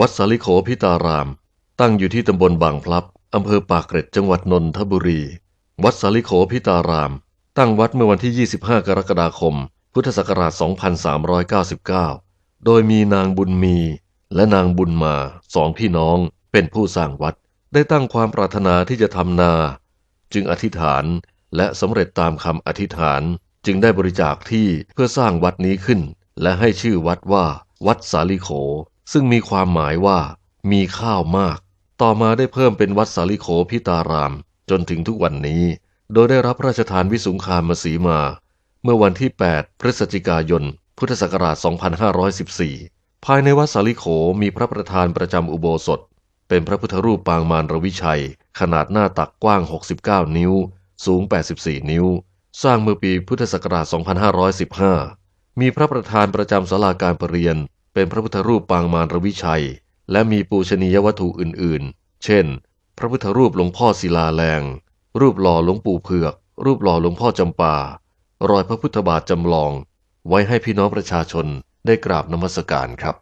วัดสาลิโขพิตาราม ตั้งอยู่ที่ตำบลบางพลับอำเภอปากเกร็ดจังหวัดนนทบุรี วัดสาลิโขพิตาราม ตั้งวัดเมื่อวันที่ 25 กรกฎาคม พุทธศักราช 2399 โดยมีนางบุญมีและนางบุญมาสองพี่น้องเป็นผู้สร้างวัด ได้ตั้งความปรารถนาที่จะทำนา จึงอธิษฐานและสำเร็จตามคำอธิษฐานจึงได้บริจาคที่เพื่อสร้างวัดนี้ขึ้น และให้ชื่อวัดว่า วัดสาลิโข ซึ่งมีความหมายว่ามีข้าวมาก ต่อมาได้เพิ่มเป็นวัดสาลิโขพิตาราม จนถึงทุกวันนี้ โดยได้รับพระราชทานวิสุงคามสีมา เมื่อวันที่ 8 พฤศจิกายน พุทธศักราช 2514 ภายในวัดสาลิโขมีพระประธานประจำอุโบสถ เป็นพระพุทธรูปปางมารรวิชัย ขนาดหน้าตักกว้าง 69 นิ้ว สูง 84 นิ้ว สร้างเมื่อปีพุทธศักราช 2515 มีพระประธานประจำศาลาการประเรียน เป็นพระพุทธรูปปางมารวิชัย และมีปูชนียวัตถุอื่นๆ เช่น พระพุทธรูปหลวงพ่อศิลาแรง รูปหล่อหลวงปู่เผือก รูปหล่อหลวงพ่อจำปา รอยพระพุทธบาทจำลอง ไว้ให้พี่น้องประชาชนได้กราบนมัสการครับ